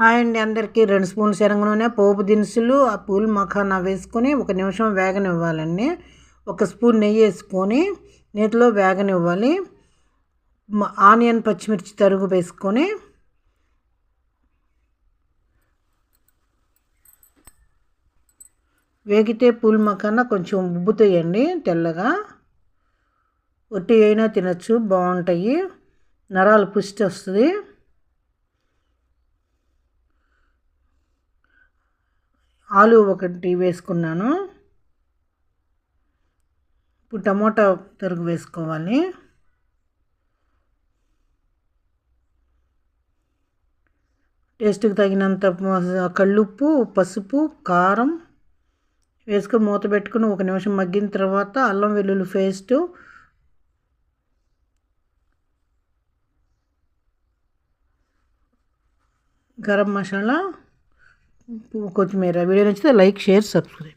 Hi అండి అందరికీ. రెండు స్పూన్ శనగ నూనె పోపు దినుసులు ఆ పూలు మఖానా వేసుకొని ఒక నిమిషం వేగనివ్వాలండి. ఒక స్పూన్ నెయ్యి వేసుకొని నీటిలో వేగనివ్వాలి. ఆనియన్ పచ్చిమిర్చి తరుగు వేసుకొని వేగితే పూల్ మఖానా కొంచెం ఉబ్బుతాయండి తెల్లగా. ఒట్టి అయినా తినచ్చు బాగుంటాయి. నరాలు పుష్టి వస్తుంది. ఆలు ఒకటి వేసుకున్నాను. ఇప్పుడు టమోటా తరుగు వేసుకోవాలి. టేస్ట్కి తగినంత కళ్ళుప్పు పసుపు కారం వేసుకొని మూత పెట్టుకుని ఒక నిమిషం మగ్గిన తర్వాత అల్లం వెల్లుల్లి పేస్టు గరం మసాలా కొత్తిమీర. వీడియో నచ్చితే లైక్ షేర్ సబ్స్క్రైబ్.